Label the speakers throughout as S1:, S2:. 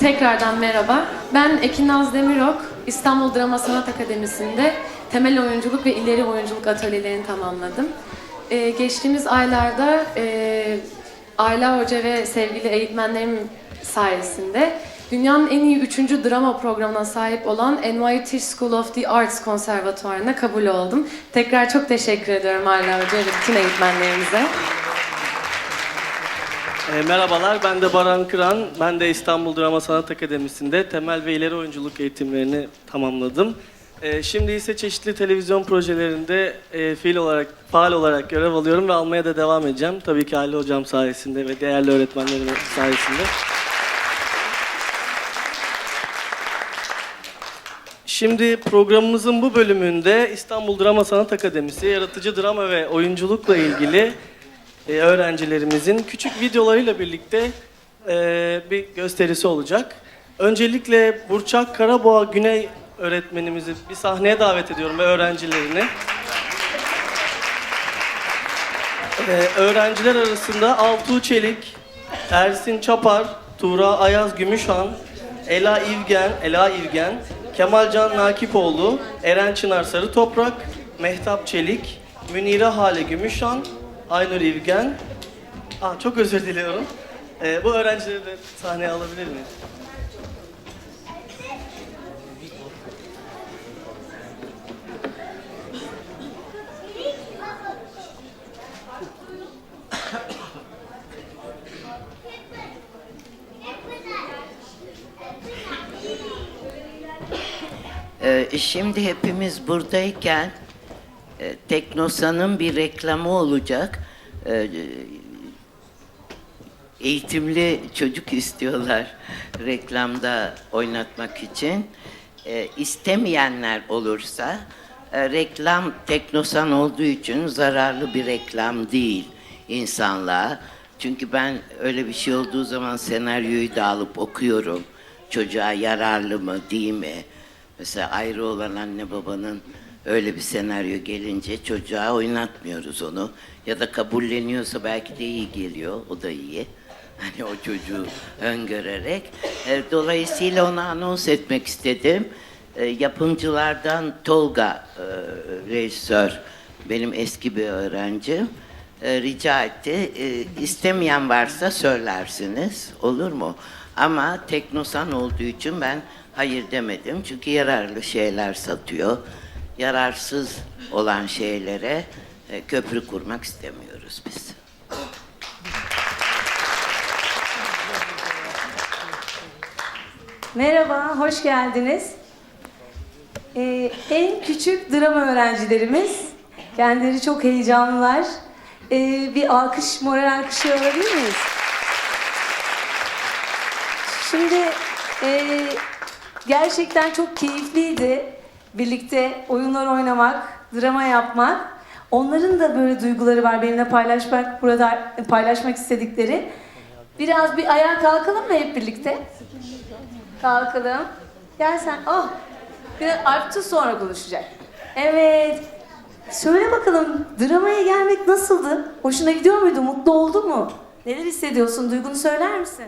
S1: Tekrardan merhaba. Ben Ekin Naz Demirok, İstanbul Drama Sanat Akademisi'nde temel oyunculuk ve ileri oyunculuk atölyelerini tamamladım. Ee, geçtiğimiz aylarda e, Ayla Hoca ve sevgili eğitmenlerim sayesinde dünyanın en iyi üçüncü drama programına sahip olan NYU School of the Arts Konservatuvarı'na kabul oldum. Tekrar çok teşekkür ediyorum Ayla Hoca ve bütün eğitmenlerimize.
S2: E, merhabalar, ben de Baran Kıran. Ben de İstanbul Drama Sanat Akademisi'nde temel ve ileri oyunculuk eğitimlerini tamamladım. E, şimdi ise çeşitli televizyon projelerinde e, fiil olarak, faal olarak görev alıyorum ve almaya da devam edeceğim. Tabii ki Ali Hocam sayesinde ve değerli öğretmenlerim sayesinde. Şimdi programımızın bu bölümünde İstanbul Drama Sanat Akademisi yaratıcı drama ve oyunculukla ilgili e, öğrencilerimizin küçük videolarıyla birlikte e, bir gösterisi olacak. Öncelikle Burçak Karaboğa Güney öğretmenimizi bir sahneye davet ediyorum ve öğrencilerini. Ee, öğrenciler arasında Altuğ Çelik, Ersin Çapar, Tuğra Ayaz Gümüşhan, Ela İvgen, Ela İvgen, Kemalcan Nakipoğlu, Eren Çınar Sarı Toprak, Mehtap Çelik, Münire Hale Gümüşhan, Aynur İvgen. Aa, çok özür diliyorum. Ee, bu öğrencileri de sahneye alabilir miyim?
S3: Ee, şimdi hepimiz buradayken Teknosa'nın bir reklamı olacak. Ee, eğitimli çocuk istiyorlar reklamda oynatmak için. Ee, istemeyenler olursa e, reklam Teknosan olduğu için zararlı bir reklam değil insanlığa. Çünkü ben öyle bir şey olduğu zaman senaryoyu da alıp okuyorum. Çocuğa yararlı mı değil mi? Mesela ayrı olan anne babanın öyle bir senaryo gelince çocuğa oynatmıyoruz onu. Ya da kabulleniyorsa belki de iyi geliyor, o da iyi. Hani o çocuğu öngörerek. E, Dolayısıyla onu anons etmek istedim. E, Yapımcılardan Tolga e, rejisör, benim eski bir öğrencim. E, rica etti. E, varsa söylersiniz. Olur mu? Ama Teknosan olduğu için ben hayır demedim. Çünkü yararlı şeyler satıyor. Yararsız olan şeylere e, köprü kurmak istemiyoruz biz.
S4: Merhaba, hoş geldiniz. Ee, en küçük drama öğrencilerimiz. Kendileri çok heyecanlılar. Ee, bir alkış, moral alkışı alabilir miyiz? Şimdi e, gerçekten çok keyifliydi. Birlikte oyunlar oynamak, drama yapmak. Onların da böyle duyguları var benimle paylaşmak, burada paylaşmak istedikleri. Biraz bir ayağa kalkalım mı hep birlikte? Kalkalım. Gel sen. Oh. Bir Alptu sonra konuşacak. Evet. Söyle bakalım dramaya gelmek nasıldı? Hoşuna gidiyor muydu? Mutlu oldu mu? Neler hissediyorsun? Duygunu söyler misin?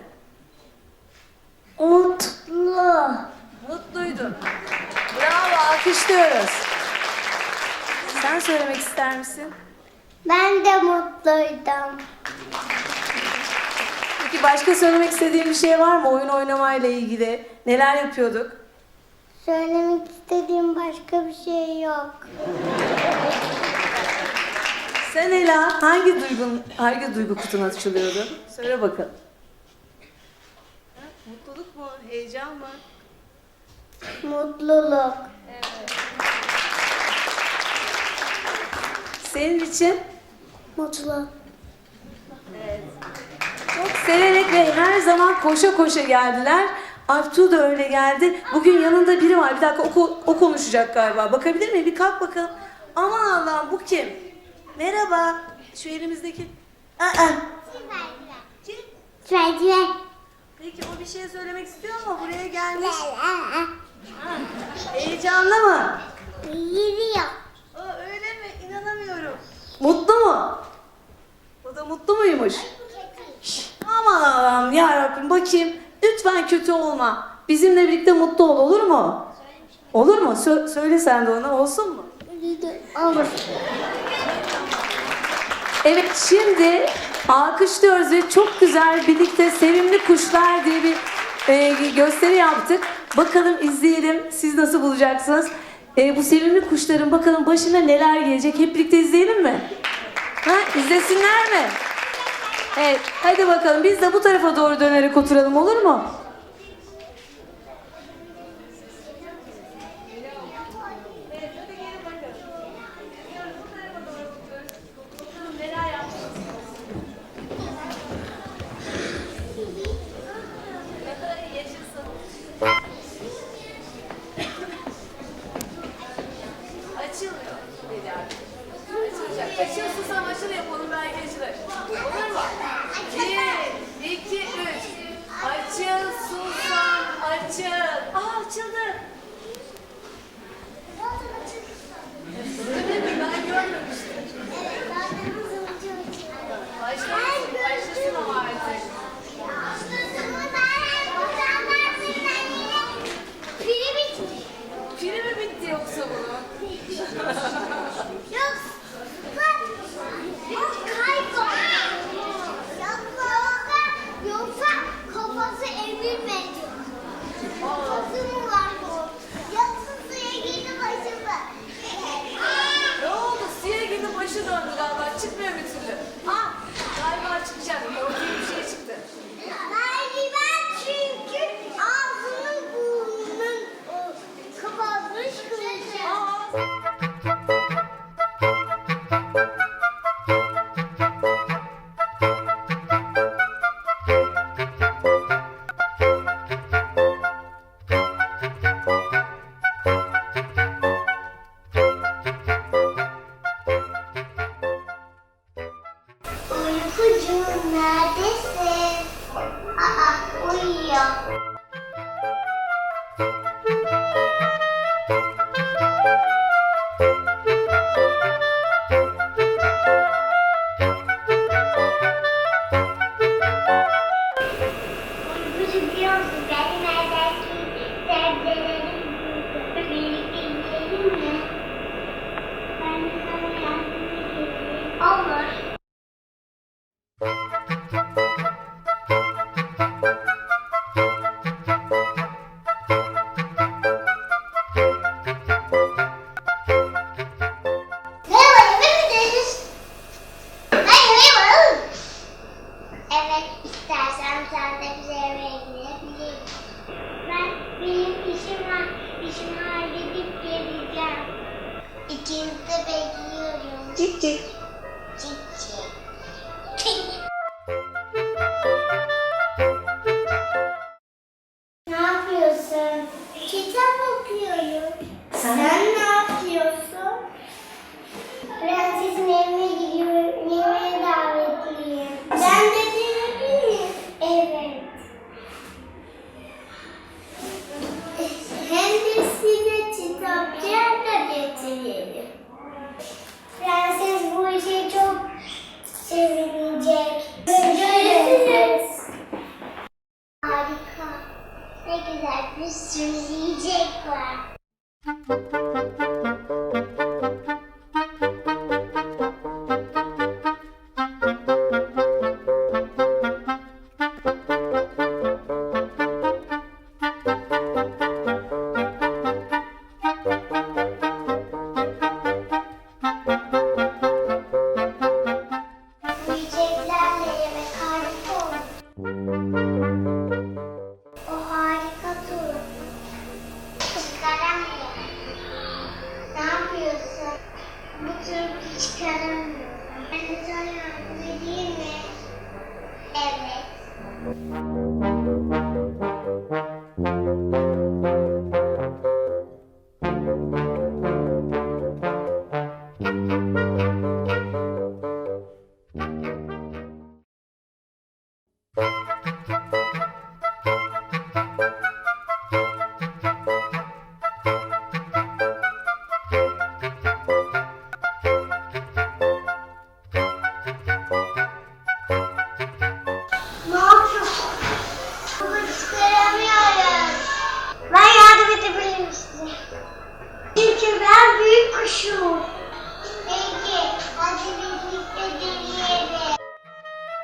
S4: Mutlu. Mutluydun. Bravo. Alkışlıyoruz. Sen söylemek ister misin?
S5: Ben de mutluydum.
S4: Peki başka söylemek istediğin bir şey var mı oyun oynamayla ilgili? Neler yapıyorduk?
S5: Söylemek istediğim başka bir şey yok.
S4: Sen Ela hangi duygun hangi duygu kutun açılıyordu? Söyle bakalım. Ha, Mutluluk mu? Heyecan mı?
S5: Mutluluk.
S4: Senin için
S5: Mutlu.
S4: çok severek ve her zaman koşa koşa geldiler. Alptu da öyle geldi. Bugün yanında biri var. Bir dakika o, o konuşacak galiba. Bakabilir miyim? Bir kalk bakalım. Aman Allah'ım bu kim? Merhaba. Şu elimizdeki. Aa. Kim?
S5: Freddy.
S4: Peki o bir şey söylemek istiyor mu? Buraya gelmiş. Heyecanlı mı?
S5: Yürüyor.
S4: Aa, öyle mi? İnanamıyorum. Mutlu mu? O da mutlu muymuş? Aman Allah'ım ya Rabbim bakayım.
S5: Lütfen kötü olma. Bizimle birlikte mutlu ol olur mu? Olur mu? Sö- söyle sen de ona olsun mu?
S6: Olur.
S5: Evet şimdi alkışlıyoruz ve çok güzel birlikte sevimli kuşlar diye bir e, gösteri yaptık. Bakalım izleyelim siz nasıl bulacaksınız. E, bu sevimli kuşların bakalım başına neler gelecek hep birlikte izleyelim mi? Ha, izlesinler mi? Evet hadi bakalım biz de bu tarafa doğru dönerek oturalım olur mu?
S6: Sen de bize eve gidebilirsin. Ben, benim işim var. İşimi halledip geleceğim. İkinizi de bekliyorum.
S5: Cik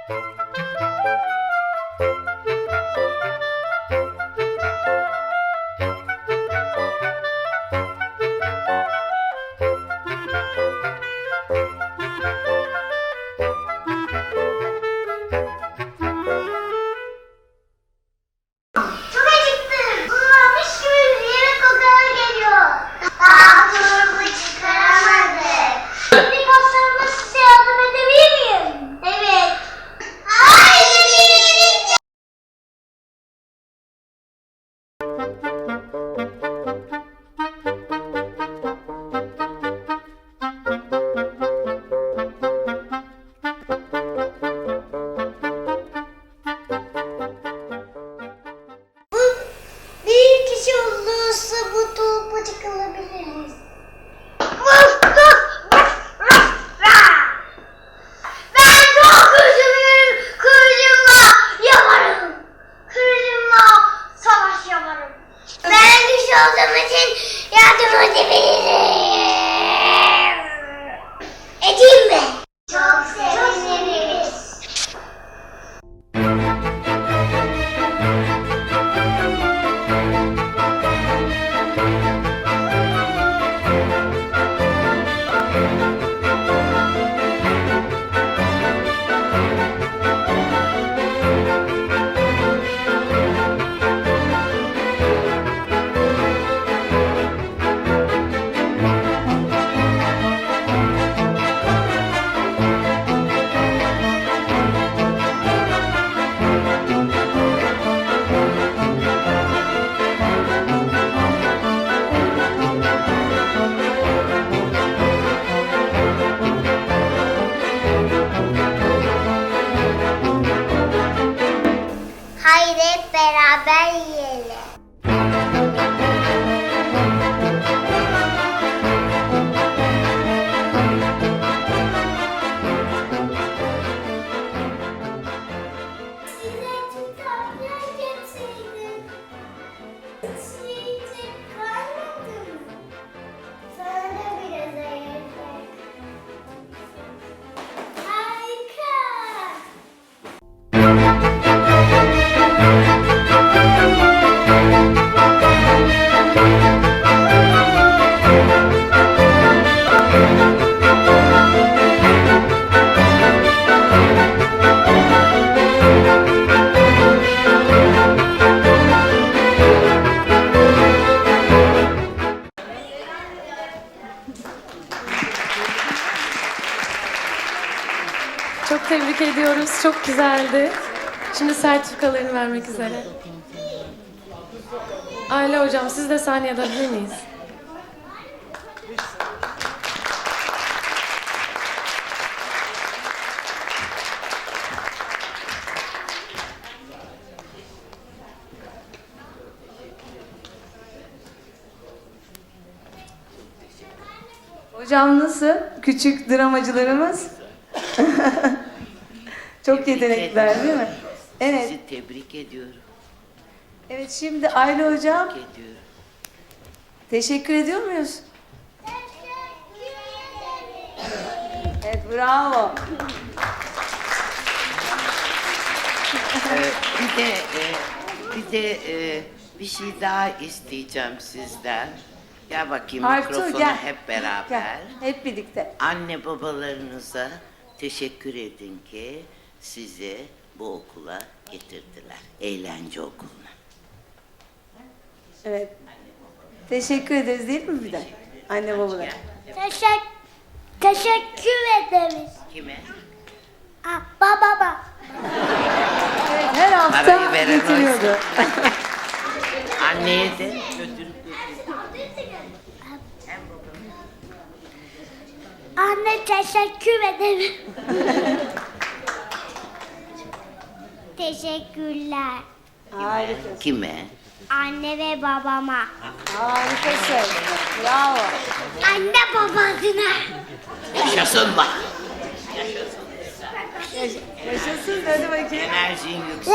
S6: Çok
S5: olduğum için yardım edebilirim. Edeyim mi? Çok seviniriz.
S1: Tebrik ediyoruz. Çok güzeldi. Şimdi sertifikalarını vermek üzere. Ayla hocam siz de sahneye alabilir miyiz?
S4: Hocam nasıl? Küçük dramacılarımız. Çok yetenekliler değil mi? Evet.
S3: Sizi tebrik ediyorum.
S4: Evet şimdi Ayla hocam
S3: Tebrik ediyorum.
S4: teşekkür ediyor muyuz? Evet bravo.
S3: Ee, bir de e, bir de e, bir şey daha isteyeceğim sizden. Gel bakayım
S4: Artu
S3: mikrofona
S4: gel.
S3: hep beraber.
S4: Gel. Hep birlikte.
S3: Anne babalarınıza teşekkür edin ki sizi bu okula getirdiler. Eğlence okuluna.
S4: Evet. Teşekkür ederiz değil mi bir de? Anne babalar.
S5: Teşekkür, teşekkür ederiz.
S3: Kime?
S5: Ah, babama.
S4: Evet, her hafta getiriyordu.
S3: Anneye de ödül
S5: Anne teşekkür ederim. Teşekkürler.
S4: Harikasın.
S3: kime?
S5: Anne ve babama.
S4: Harikasın. Bravo.
S5: Anne babasına.
S3: Yaşasın bak.
S4: Yaşasın hadi bakayım.
S3: Enerjin yüksek.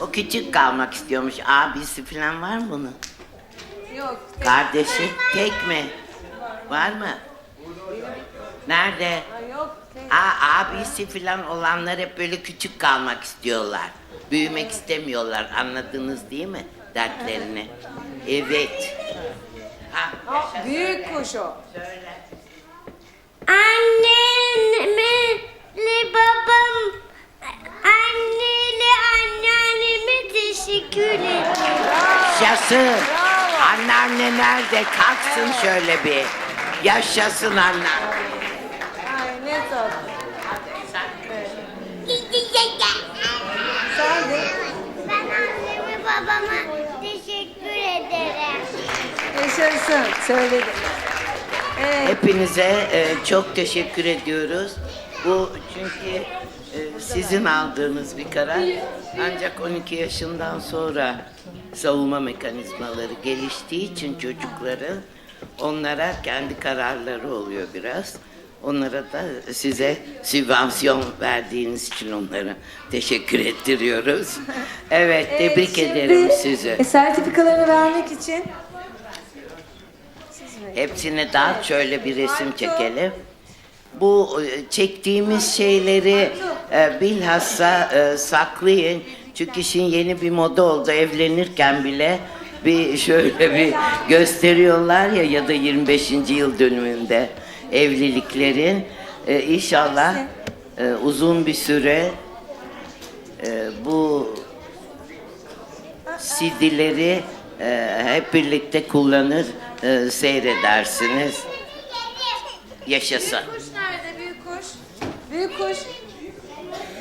S3: O küçük kalmak istiyormuş. Abisi falan var mı bunun?
S4: Yok.
S3: Kardeşi tek mi? Var mı? Nerede? Aa, abisi falan olanlar hep böyle küçük kalmak istiyorlar. Büyümek istemiyorlar. Anladınız değil mi dertlerini? Evet. Ha,
S4: Büyük kuş o.
S5: Annemle babam, anneli anneanneme teşekkür ederim.
S3: Yaşasın. Anneanne nerede? Kalksın şöyle bir. Yaşasın anneanne.
S4: Ay ne tatlı. Sen de
S5: Ben anneme babama teşekkür ederim.
S4: Yaşasın. Söyledim. Evet.
S3: Hepinize e, çok teşekkür ediyoruz. Bu çünkü e, sizin aldığınız bir karar. Ancak 12 yaşından sonra savunma mekanizmaları geliştiği için çocukların onlara kendi kararları oluyor biraz. Onlara da size sübvansiyon verdiğiniz için onlara teşekkür ettiriyoruz. Evet, tebrik
S4: şimdi,
S3: ederim sizi.
S4: e, sertifikalarını vermek için
S3: Hepsini daha şöyle bir resim çekelim. Bu e, çektiğimiz şeyleri e, bilhassa e, saklayın. Çünkü şimdi yeni bir moda oldu evlenirken bile bir şöyle bir gösteriyorlar ya ya da 25. yıl dönümünde evliliklerin E, inşallah e, uzun bir süre e, bu CD'leri e, hep birlikte kullanır, e, seyredersiniz. Yaşasın.
S4: Kuş nerede büyük kuş? Büyük kuş.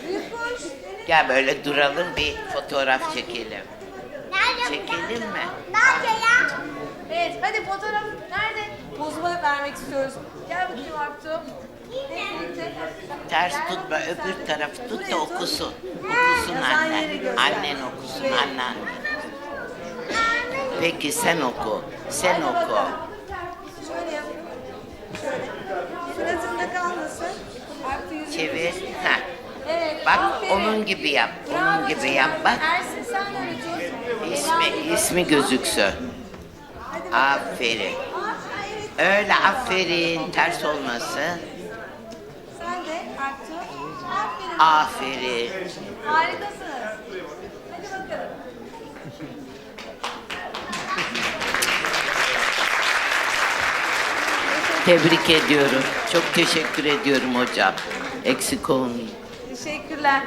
S4: Büyük kuş.
S3: Gel böyle duralım bir fotoğraf çekelim.
S5: Nerede?
S3: Çekelim mi?
S5: Nerede ya?
S4: Evet hadi fotoğraf nerede? Pozumu vermek istiyoruz. Gel bakayım birlikte.
S3: Ters tutma, öbür tarafı tut da okusun. Okusun annen. Annen okusun, annen. Peki sen oku, sen oku.
S4: Şöyle yap. Şöyle. Suratında kalmasın.
S3: Çevir. Heh.
S4: Evet.
S3: Bak
S4: aferin.
S3: onun gibi yap, onun gibi yap bak.
S4: Ersin sen tut.
S3: İsmi, ismi gözüksün. Aferin. Öyle aferin, ters olmasın.
S4: Sen de Artu. Aferin.
S3: Aferin.
S4: Harikasınız. Hadi bakalım.
S3: Tebrik ediyorum. Çok teşekkür ediyorum hocam. Eksik olmayın.
S4: Teşekkürler.